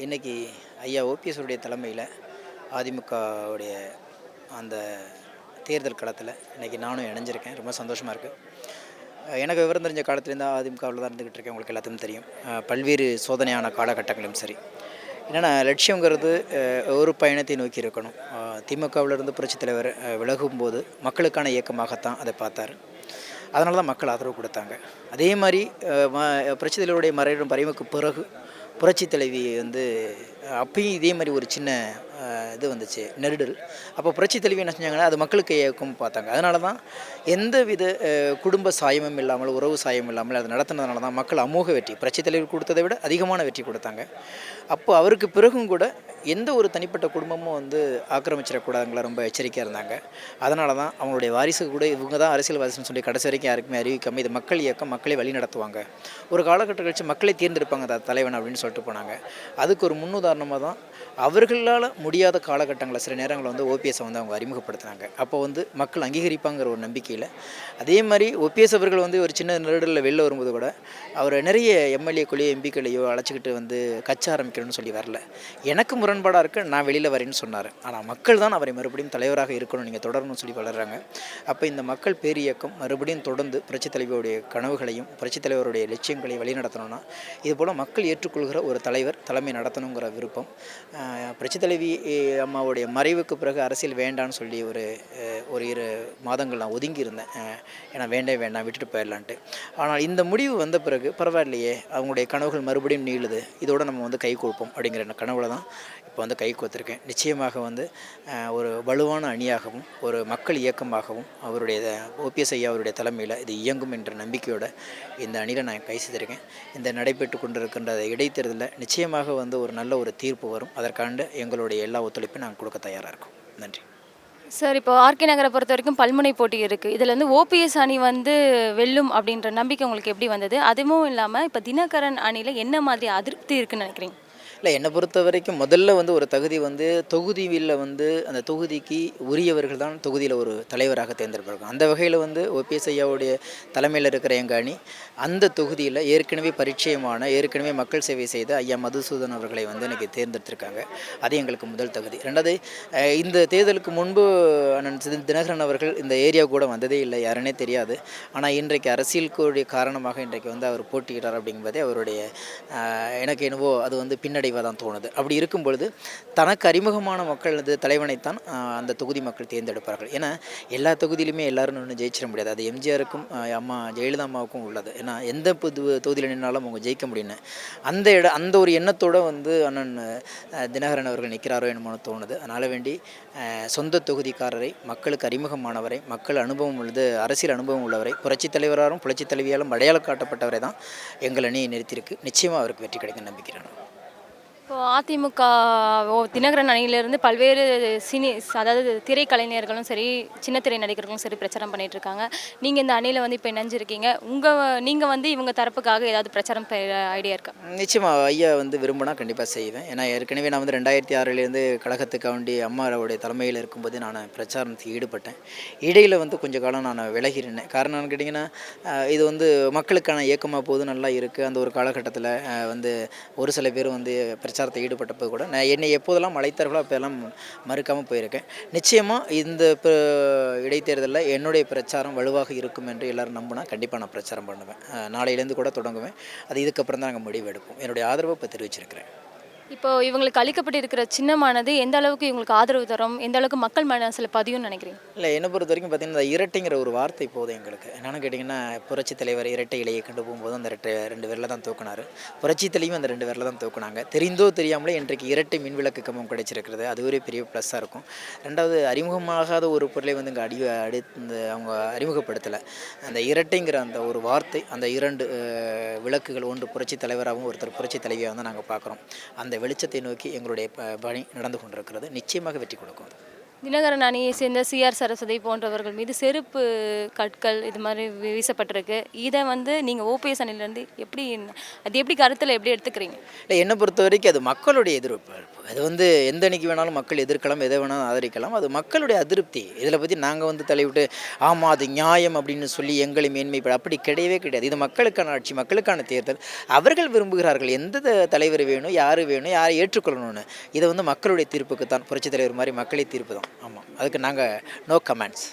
இன்றைக்கி ஐயா ஓபிஎஸ்ஸுடைய தலைமையில் அதிமுகவுடைய அந்த தேர்தல் களத்தில் இன்னைக்கு நானும் இணைஞ்சிருக்கேன். ரொம்ப சந்தோஷமாக இருக்குது எனக்கு விவரம் தெரிஞ்ச காலத்துலேருந்து அதிமுகவில் தான் இருந்துக்கிட்டு இருக்கேன். உங்களுக்கு எல்லாத்துக்கும் தெரியும். பல்வேறு சோதனையான காலகட்டங்களும் சரி. என்னென்னா லட்சியங்கிறது ஒரு பயணத்தை நோக்கி இருக்கணும். திமுகவிலிருந்து புரட்சித் தலைவர் விலகும்போது மக்களுக்கான இயக்கமாகத்தான் அதை பார்த்தார். அதனால தான் மக்கள் ஆதரவு கொடுத்தாங்க. அதே மாதிரி ம- புரட்சித் தலைவருடைய மறைவிடும் மறைவுக்கு பிறகு புரட்சித் தலைவி வந்து அப்பயும் இதே மாதிரி ஒரு சின்ன இது வந்துச்சு நெருடல். அப்போ புரட்சி தெளிவு என்ன செஞ்சாங்கன்னா அது மக்களுக்கு இயக்கம் பார்த்தாங்க. அதனால தான் எந்த வித குடும்ப சாயமும் இல்லாமல் உறவு சாயம் இல்லாமல் அதை நடத்தினதுனால தான் மக்கள் அமோக வெற்றி புரட்சி தலைவர் கொடுத்ததை விட அதிகமான வெற்றி கொடுத்தாங்க. அப்போ அவருக்கு பிறகும் கூட எந்த ஒரு தனிப்பட்ட குடும்பமும் வந்து ஆக்கிரமிச்சிடக்கூடாதுங்களா ரொம்ப எச்சரிக்கையாக இருந்தாங்க. அதனால தான் அவங்களுடைய வாரிசு கூட இவங்க தான் அரசியல் வாரிசுன்னு சொல்லி கடைசி வரைக்கும் யாருக்குமே அறிவிக்காமல் இது மக்கள் இயக்கம் மக்களை வழி நடத்துவாங்க. ஒரு காலகட்ட கழிச்சு மக்களை தேர்ந்தெடுப்பாங்க தலைவன் அப்படின்னு சொல்லிட்டு போனாங்க. அதுக்கு ஒரு முன்னுதாரணமாக தான் அவர்களால் முடியாத காலகட்டங்களில் சில நேரங்களில் வந்து ஓபிஎஸ் வந்து அவங்க அறிமுகப்படுத்துகிறாங்க அப்போ வந்து மக்கள் அங்கீகரிப்பாங்கிற ஒரு நம்பிக்கையில். அதே மாதிரி ஓபிஎஸ் அவர்கள் வந்து ஒரு சின்ன நெருடலில் வெளில வரும்போது கூட அவர் நிறைய எம்எல்ஏக்களையோ எம்பிக்களையோ அழைச்சிக்கிட்டு வந்து கச்ச ஆரம்பிக்கணும்னு சொல்லி வரல. எனக்கு முரண்பாடாக இருக்குது நான் வெளியில் வரேன்னு சொன்னார். ஆனால் மக்கள் தான் அவரை மறுபடியும் தலைவராக இருக்கணும் நீங்கள் தொடரணும்னு சொல்லி வளர்கிறாங்க அப்போ இந்த மக்கள் பேரியக்கம் மறுபடியும் தொடர்ந்து புரட்சித் தலைவருடைய கனவுகளையும் புரட்சித் தலைவருடைய லட்சியங்களையும் வழிநடத்தணும்னா இதுபோல் மக்கள் ஏற்றுக்கொள்கிற ஒரு தலைவர் தலைமை நடத்தணுங்கிற விருப்பம் புரட்சித் தலைவி அம்மாவுடைய மறைவுக்கு பிறகு அரசியல் வேண்டான்னு சொல்லி ஒரு ஒரு இரு மாதங்கள் நான் ஒதுங்கி இருந்தேன் ஏன்னா வேண்டே வேண்டாம் விட்டுட்டு போயிடலான்ட்டு. ஆனால் இந்த முடிவு வந்த பிறகு பரவாயில்லையே அவங்களுடைய கனவுகள் மறுபடியும் நீளுது. இதோட நம்ம வந்து கை கொடுப்போம் அப்படிங்கிற எண்ண கனவுல தான் இப்போ வந்து கை கோத்திருக்கேன் நிச்சயமாக வந்து ஒரு வலுவான அணியாகவும் ஒரு மக்கள் இயக்கமாகவும் அவருடைய ஓபிஎஸ் ஐயா அவருடைய தலைமையில் இது இயங்கும் என்ற நம்பிக்கையோட இந்த அணியில் நான் கை செய்திருக்கேன் இந்த நடைபெற்று கொண்டிருக்கின்ற இடைத்தேர்தலில் நிச்சயமாக வந்து ஒரு நல்ல ஒரு தீர்ப்பு வரும். அதற்காண்டு எங்களுடைய எல்லா ஒத்துழைப்பு நாங்கள் கொடுக்க தயாராக இருக்கோம். நன்றி. சார் இப்போ ஆர்கே நகரை பொறுத்த வரைக்கும் பல்முனை போட்டி இருக்குது இதில் வந்து ஓபிஎஸ் அணி வந்து வெல்லும் அப்படின்ற நம்பிக்கை உங்களுக்கு எப்படி வந்தது? அதுவும் இல்லாமல் இப்போ தினகரன் அணியில் என்ன மாதிரி அதிருப்தி இருக்குன்னு நினைக்கிறீங்க? இல்லை என்னை பொறுத்த வரைக்கும் முதல்ல வந்து ஒரு தகுதி வந்து தொகுதியில் வந்து அந்த தொகுதிக்கு உரியவர்கள் தான் தொகுதியில் ஒரு தலைவராக தேர்ந்தெடுப்பார்கள் அந்த வகையில் வந்து ஓபிஎஸ் ஐயாவுடைய தலைமையில் இருக்கிற எங்கள் அணி அந்த தொகுதியில் ஏற்கனவே பரிச்சயமான ஏற்கனவே மக்கள் சேவை செய்த ஐயா மதுசூதன் அவர்களை வந்து எனக்கு தேர்ந்தெடுத்திருக்காங்க. அது எங்களுக்கு முதல் தகுதி. ரெண்டாவது இந்த தேர்தலுக்கு முன்பு அண்ணன் தினகரன் அவர்கள் இந்த ஏரியா கூட வந்ததே இல்லை யாருன்னே தெரியாது. ஆனால் இன்றைக்கு அரசியலுக்குடைய காரணமாக இன்றைக்கு வந்து அவர் போட்டியிட்டார் அப்படிங்கும்போதே அவருடைய எனக்கு என்னவோ அது வந்து பின்னடைவாக தான் தோணுது. அப்படி இருக்கும் பொழுது தனக்கு அறிமுகமான மக்கள் தலைவனைத்தான் அந்த தொகுதி மக்கள் தேர்ந்தெடுப்பார்கள். ஏன்னா எல்லா தொகுதியிலுமே எல்லாரும் நின்று ஜெயிச்சிட முடியாது. அது எம்ஜிஆருக்கும் அம்மா ஜெயலலிதா அம்மாவுக்கும் உள்ளது. ஏன்னா எந்த புது தொகுதியில் நின்னாலும் அவங்க ஜெயிக்க முடியும்னு அந்த இட அந்த ஒரு எண்ணத்தோடு வந்து அண்ணன் தினகரன் அவர்கள் நிற்கிறாரோ என்னமோ தோணுது. அதனால் வேண்டி சொந்த தொகுதிக்காரரை மக்களுக்கு அறிமுகமானவரை மக்கள் அனுபவம் உள்ளது அரசியல் அனுபவம் உள்ளவரை புரட்சித் தலைவராலும் புரட்சித் தலைவியாலும் அடையாளம் காட்டப்பட்டவரை தான் எங்கள் அணியை நிறுத்தியிருக்கு. நிச்சயமாக அவருக்கு வெற்றி கிடைக்கும் நம்பிக்கிறேன் இப்போ அதிமுக தினகரன் அணியிலிருந்து பல்வேறு சினி அதாவது திரைக்கலைஞர்களும் சரி சின்ன திரை நடிகர்களும் சரி பிரச்சாரம் பண்ணிட்டு இருக்காங்க நீங்கள் இந்த அணியில் வந்து இப்போ இணைஞ்சிருக்கீங்க. உங்கள் நீங்கள் வந்து இவங்க தரப்புக்காக ஏதாவது பிரச்சாரம் ஐடியா இருக்கா? நிச்சயமாக ஐயா வந்து விரும்பினா கண்டிப்பாக செய்வேன். ஏன்னா ஏற்கனவே நான் வந்து ரெண்டாயிரத்தி ஆறுலேருந்து கழகத்துக்காண்டி அம்மாவோடைய தலைமையில் இருக்கும்போது நான் பிரச்சாரத்தில் ஈடுபட்டேன். இடையில் வந்து கொஞ்சம் காலம் நான் விலகிருந்தேன் காரணம் என்னன்னு கேட்டிங்கன்னா இது வந்து மக்களுக்கான இயக்கமாக போது நல்லா இருக்குது அந்த ஒரு காலகட்டத்தில் வந்து ஒரு சில பேர் வந்து பிரச்சனை பிரச்சாரத்தை ஈடுபட்டப்போ கூட நான் என்னை எப்போதெல்லாம் அழைத்தார்களோ அப்போல்லாம் மறுக்காமல் போயிருக்கேன். நிச்சயமாக இந்த இடைத்தேர்தலில் என்னுடைய பிரச்சாரம் வலுவாக இருக்கும் என்று எல்லோரும் நம்பினா கண்டிப்பாக நான் பிரச்சாரம் பண்ணுவேன். நாளையிலேருந்து கூட தொடங்குவேன். அது இதுக்கப்புறம் தான் நாங்கள் முடிவு எடுப்போம். என்னுடைய ஆதரவை இப்போ தெரிவிச்சிருக்கிறேன். இப்போ இவங்களுக்கு அளிக்கப்பட்டு இருக்கிற சின்னமானது எந்த அளவுக்கு இவங்களுக்கு ஆதரவு தரும்? எந்த அளவுக்கு மக்கள் மனசில் பதியும்னு நினைக்கிறீங்க? இல்லை என்னை பொறுத்த வரைக்கும் பார்த்தீங்கன்னா இந்த இரட்டைங்கிற ஒரு வார்த்தை போதும் எங்களுக்கு. என்னென்னு கேட்டிங்கன்னா புரட்சி தலைவர் இரட்டை இலையை கண்டு போகும்போது அந்த ரெட்டை ரெண்டு பேரில் தான் தூக்குனாரு. புரட்சி தலையும் அந்த ரெண்டு பேரில் தான் தூக்குனாங்க. தெரிந்தோ தெரியாமலே இன்றைக்கு இரட்டை மின்விளக்கு கம்பம் கிடைச்சிருக்கிறது. அது ஒரு பெரிய ப்ளஸ்ஸாக இருக்கும். ரெண்டாவது அறிமுகமாகாத ஒரு பொருளை வந்து இங்கே அடி அடி அவங்க அறிமுகப்படுத்தலை. அந்த இரட்டைங்கிற அந்த ஒரு வார்த்தை அந்த இரண்டு விளக்குகள் ஒன்று புரட்சி தலைவராகவும் ஒருத்தர் புரட்சி தலைவியாக வந்து நாங்கள் பார்க்குறோம். அந்த வெளிச்சத்தை நோக்கி எங்களுடைய பணி நடந்து கொண்டிருக்கிறது. நிச்சயமாக வெற்றி கொடுக்கும் தினகரன் அணியை சேர்ந்த சிஆர் சரஸ்வதி போன்றவர்கள் மீது செருப்பு கற்கள் இது மாதிரி வீசப்பட்டிருக்கு. இதை வந்து நீங்கள் ஓபிஎஸ் அணிலேருந்து எப்படி அது எப்படி கருத்தில் எப்படி எடுத்துக்கிறீங்க? இல்லை என்னை பொறுத்த வரைக்கும் அது மக்களுடைய எதிர்பார்ப்பு அது வந்து எந்த அணிக்கு வேணாலும் மக்கள் எதிர்க்கலாம் எதை வேணாலும் ஆதரிக்கலாம். அது மக்களுடைய அதிருப்தி. இதில் பற்றி நாங்கள் வந்து தலைவிட்டு ஆமாம் அது நியாயம் அப்படின்னு சொல்லி எங்களை மேன்மைப்பட அப்படி கிடையவே கிடையாது. இது மக்களுக்கான ஆட்சி மக்களுக்கான தேர்தல். அவர்கள் விரும்புகிறார்கள் எந்த தலைவர் வேணும் யார் வேணும் யாரை ஏற்றுக்கொள்ளணும்னு. இதை வந்து மக்களுடைய தீர்ப்புக்கு தான் புரட்சித் தலைவர் மாதிரி மக்களே தீர்ப்பு தான். ஆமாம் அதுக்கு நாங்கள் நோ கமெண்ட்ஸ்